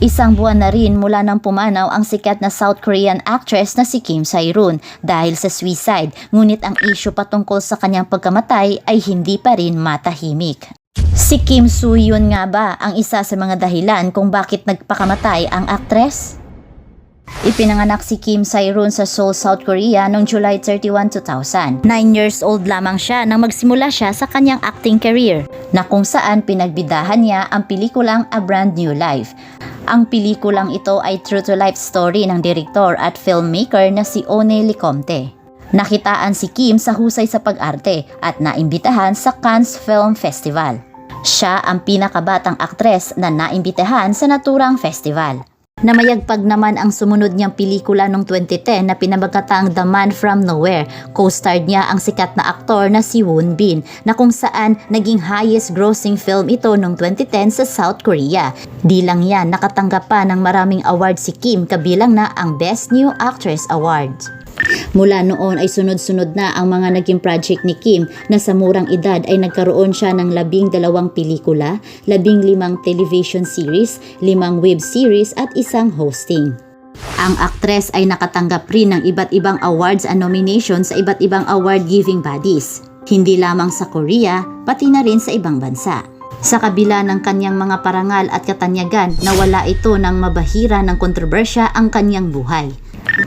Isang buwan na rin mula nang pumanaw ang sikat na South Korean actress na si Kim Sae-roon dahil sa suicide, ngunit ang issue patungkol sa kanyang pagkamatay ay hindi pa rin matahimik. Si Kim Soo-hyun nga ba ang isa sa mga dahilan kung bakit nagpakamatay ang aktres? Ipinanganak si Kim Sae-roon sa Seoul, South Korea noong July 31, 2000. 9 years old lamang siya nang magsimula siya sa kanyang acting career, na kung saan pinagbidahan niya ang pelikulang A Brand New Life. Ang pelikulang ito ay true-to-life story ng direktor at filmmaker na si One Licomte. Nakitaan si Kim sa husay sa pag-arte at naimbitahan sa Cannes Film Festival. Siya ang pinakabatang aktres na naimbitahan sa naturang festival. Namayagpag naman ang sumunod niyang pelikula noong 2010 na pinabagkataang The Man From Nowhere. Co-starred niya ang sikat na aktor na si Woon Bin na kung saan naging highest grossing film ito noong 2010 sa South Korea. Di lang yan, nakatanggap pa ng maraming award si Kim kabilang na ang Best New Actress Award. Mula noon ay sunod-sunod na ang mga naging project ni Kim na sa murang edad ay nagkaroon siya ng labing dalawang pelikula, labing limang television series, limang web series at isang hosting. Ang aktres ay nakatanggap rin ng iba't ibang awards and nominations sa iba't ibang award-giving bodies. Hindi lamang sa Korea, pati na rin sa ibang bansa. Sa kabila ng kanyang mga parangal at katanyagan, nawala ito ng mabahira ng kontrobersya ang kanyang buhay.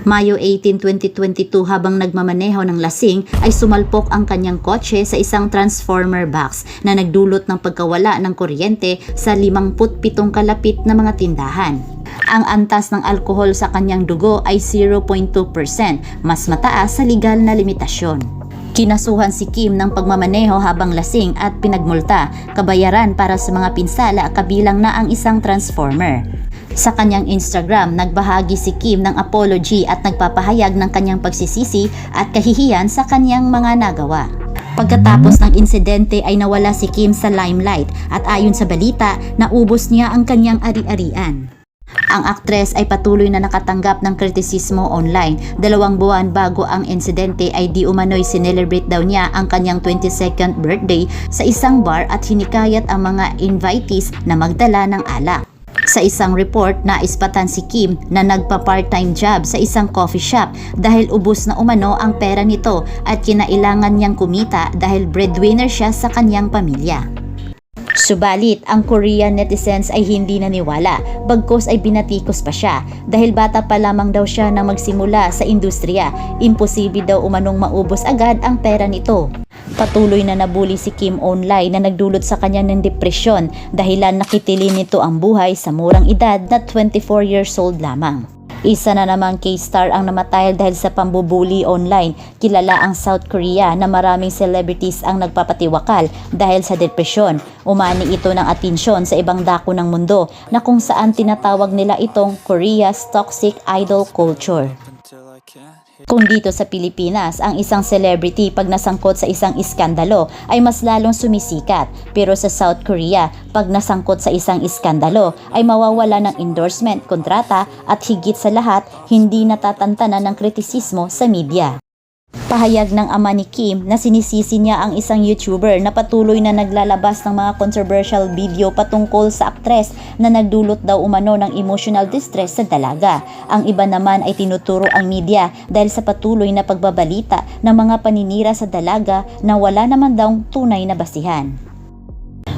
Mayo 18, 2022 habang nagmamaneho ng lasing ay sumalpok ang kanyang kotse sa isang transformer box na nagdulot ng pagkawala ng kuryente sa 57 kalapit na mga tindahan. Ang antas ng alkohol sa kanyang dugo ay 0.2%, mas mataas sa legal na limitasyon. Kinasuhan si Kim ng pagmamaneho habang lasing at pinagmulta, kabayaran para sa mga pinsala kabilang na ang isang transformer. Sa kanyang Instagram, nagbahagi si Kim ng apology at nagpapahayag ng kanyang pagsisisi at kahihiyan sa kanyang mga nagawa. Pagkatapos ng insidente ay nawala si Kim sa limelight at ayon sa balita, naubos niya ang kanyang ari-arian. Ang aktres ay patuloy na nakatanggap ng kritisismo online. Dalawang buwan bago ang insidente ay di umano'y sinelebrate daw niya ang kanyang 22nd birthday sa isang bar at hinikayat ang mga invitees na magdala ng alak. Sa isang report, naispatan si Kim na nagpa-part-time job sa isang coffee shop dahil ubos na umano ang pera nito at kinailangan niyang kumita dahil breadwinner siya sa kanyang pamilya. Subalit, ang Korean netizens ay hindi naniwala, bagkos ay binatikos pa siya dahil bata pa lamang daw siya na magsimula sa industriya. Imposible daw umanong maubos agad ang pera nito. Patuloy na nabuli si Kim online na nagdulot sa kanya ng depresyon dahilan nakitili nito ang buhay sa murang edad na 24 years old lamang. Isa na namang K-star ang namatay dahil sa pambubuli online. Kilala ang South Korea na maraming celebrities ang nagpapatiwakal dahil sa depresyon. Umani ito ng atensyon sa ibang dako ng mundo na kung saan tinatawag nila itong Korea's toxic idol culture. Kung dito sa Pilipinas, ang isang celebrity pag nasangkot sa isang iskandalo ay mas lalong sumisikat. Pero sa South Korea, pag nasangkot sa isang iskandalo ay mawawala ng endorsement, kontrata at higit sa lahat, hindi natatantanan ng kritisismo sa media. Pahayag ng ama ni Kim na sinisisi niya ang isang YouTuber na patuloy na naglalabas ng mga controversial video patungkol sa aktres na nagdulot daw umano ng emotional distress sa dalaga. Ang iba naman ay tinuturo ang media dahil sa patuloy na pagbabalita ng mga paninira sa dalaga na wala naman daw tunay na basihan.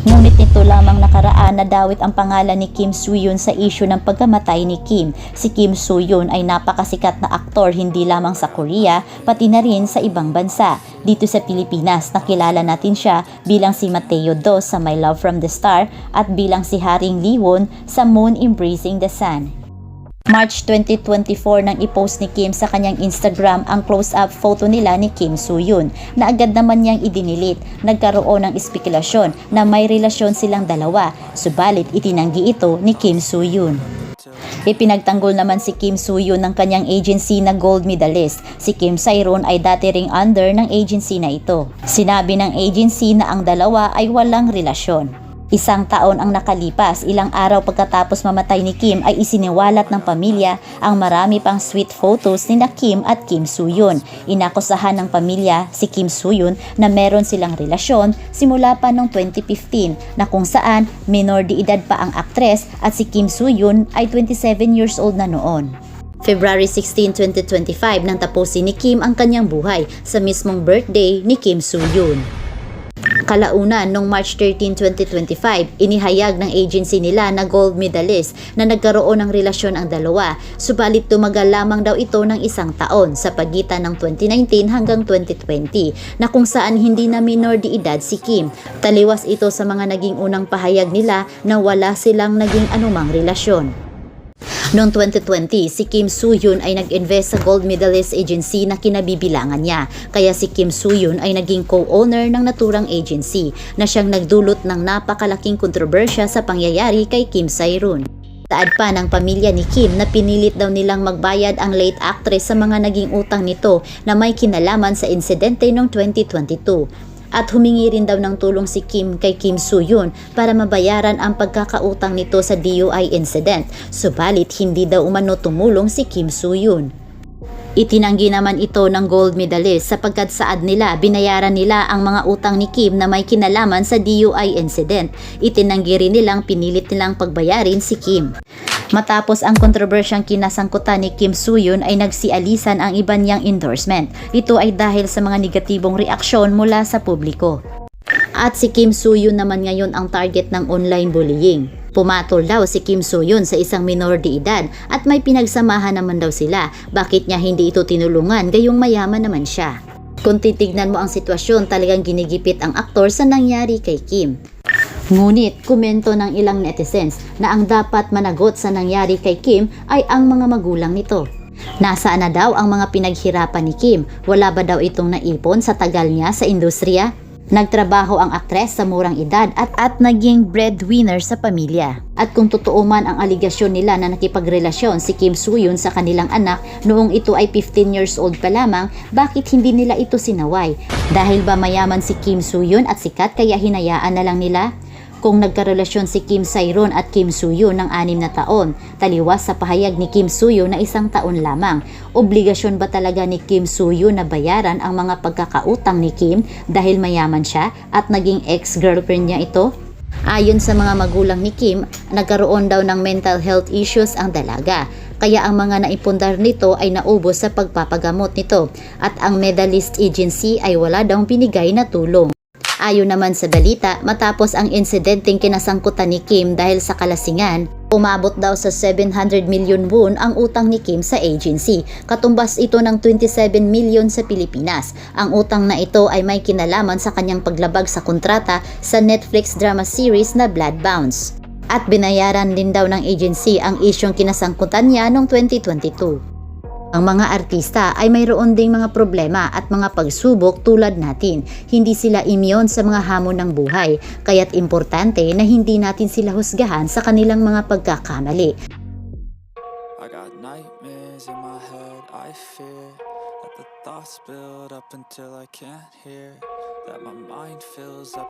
Ngunit nito lamang nakaraan na dawit ang pangalan ni Kim Soo-hyun sa isyu ng pagkamatay ni Kim. Si Kim Soo-hyun ay napakasikat na aktor hindi lamang sa Korea, pati na rin sa ibang bansa. Dito sa Pilipinas, nakilala natin siya bilang si Mateo Dos sa My Love from the Star at bilang si Haring Liwon sa Moon Embracing the Sun. March 2024 nang i-post ni Kim sa kanyang Instagram ang close-up photo nila ni Kim Soo-hyun na agad naman niyang idinilit. Nagkaroon ng espekulasyon na may relasyon silang dalawa, subalit itinanggi ito ni Kim Soo-hyun. Ipinagtanggol naman si Kim Soo-hyun ng kanyang agency na gold medalist. Si Kim Sae-ron ay dati ring under ng agency na ito. Sinabi ng agency na ang dalawa ay walang relasyon. Isang taon ang nakalipas, ilang araw pagkatapos mamatay ni Kim ay isiniwalat ng pamilya ang marami pang sweet photos ni na Kim at Kim Soo-yoon. Inakusahan ng pamilya si Kim Soo-yoon na meron silang relasyon simula pa noong 2015 na kung saan minor de edad pa ang aktres at si Kim Soo-yoon ay 27 years old na noon. February 16, 2025 nang tapusin ni Kim ang kanyang buhay sa mismong birthday ni Kim Soo-yoon. Kalaunan, noong March 13, 2025, inihayag ng agency nila na gold medalist na nagkaroon ng relasyon ang dalawa, subalit tumagal lamang daw ito ng isang taon sa pagitan ng 2019 hanggang 2020 na kung saan hindi na minor de edad si Kim. Taliwas ito sa mga naging unang pahayag nila na wala silang naging anumang relasyon. Noong 2020, si Kim Soo-yoon ay nag-invest sa gold medalist agency na kinabibilangan niya. Kaya si Kim Soo-yoon ay naging co-owner ng naturang agency na siyang nagdulot ng napakalaking kontrobersya sa pangyayari kay Kim Sae-roon. Taad pa ng pamilya ni Kim na pinilit daw nilang magbayad ang late actress sa mga naging utang nito na may kinalaman sa insidente noong 2022 at humingi rin daw ng tulong si Kim kay Kim Soo-yoon para mabayaran ang pagkakautang nito sa DUI incident. Subalit hindi daw umano tumulong si Kim Soo-yoon. Itinanggi naman ito ng gold medalist sapagkat saad nila binayaran nila ang mga utang ni Kim na may kinalaman sa DUI incident. Itinanggi rin nilang pinilit nilang pagbayarin si Kim. Matapos ang kontrobersyang kinasangkutan ni Kim Soo-yoon ay nagsialisan ang iba niyang endorsement. Ito ay dahil sa mga negatibong reaksyon mula sa publiko. At si Kim Soo-yoon naman ngayon ang target ng online bullying. Pumatol daw si Kim Soo-yoon sa isang minor de edad at may pinagsamahan naman daw sila. Bakit niya hindi ito tinulungan gayong mayaman naman siya? Kung titignan mo ang sitwasyon, talagang ginigipit ang aktor sa nangyari kay Kim. Ngunit komento ng ilang netizens na ang dapat managot sa nangyari kay Kim ay ang mga magulang nito. Nasaan na daw ang mga pinaghirapan ni Kim? Wala ba daw itong naipon sa tagal niya sa industriya? Nagtrabaho ang aktres sa murang edad at at naging breadwinner sa pamilya. At kung totoo man ang aligasyon nila na nakipagrelasyon si Kim Soo-yoon sa kanilang anak noong ito ay 15 years old pa lamang, bakit hindi nila ito sinaway? Dahil ba mayaman si Kim Soo-yoon at sikat kaya hinayaan na lang nila? Kung nagkarelasyon si Kim Sae-ron at Kim Soo-yoon ng anim na taon, taliwas sa pahayag ni Kim Soo-yoon na isang taon lamang, obligasyon ba talaga ni Kim Soo-yoon na bayaran ang mga pagkakautang ni Kim dahil mayaman siya at naging ex-girlfriend niya ito? Ayon sa mga magulang ni Kim, nagkaroon daw ng mental health issues ang dalaga. Kaya ang mga naipundar nito ay naubos sa pagpapagamot nito at ang medalist agency ay wala daw binigay na tulong. Ayon naman sa balita, matapos ang insidenteng kinasangkutan ni Kim dahil sa kalasingan, umabot daw sa 700 million won ang utang ni Kim sa agency. Katumbas ito ng 27 million sa Pilipinas. Ang utang na ito ay may kinalaman sa kanyang paglabag sa kontrata sa Netflix drama series na Blood Bounce. At binayaran din daw ng agency ang isyong kinasangkutan niya noong 2022. Ang mga artista ay mayroon ding mga problema at mga pagsubok tulad natin. Hindi sila imyon sa mga hamon ng buhay, kaya't importante na hindi natin sila husgahan sa kanilang mga pagkakamali. I got nightmares in my head, I fear That the thoughts build up until I can't hear That my mind fills up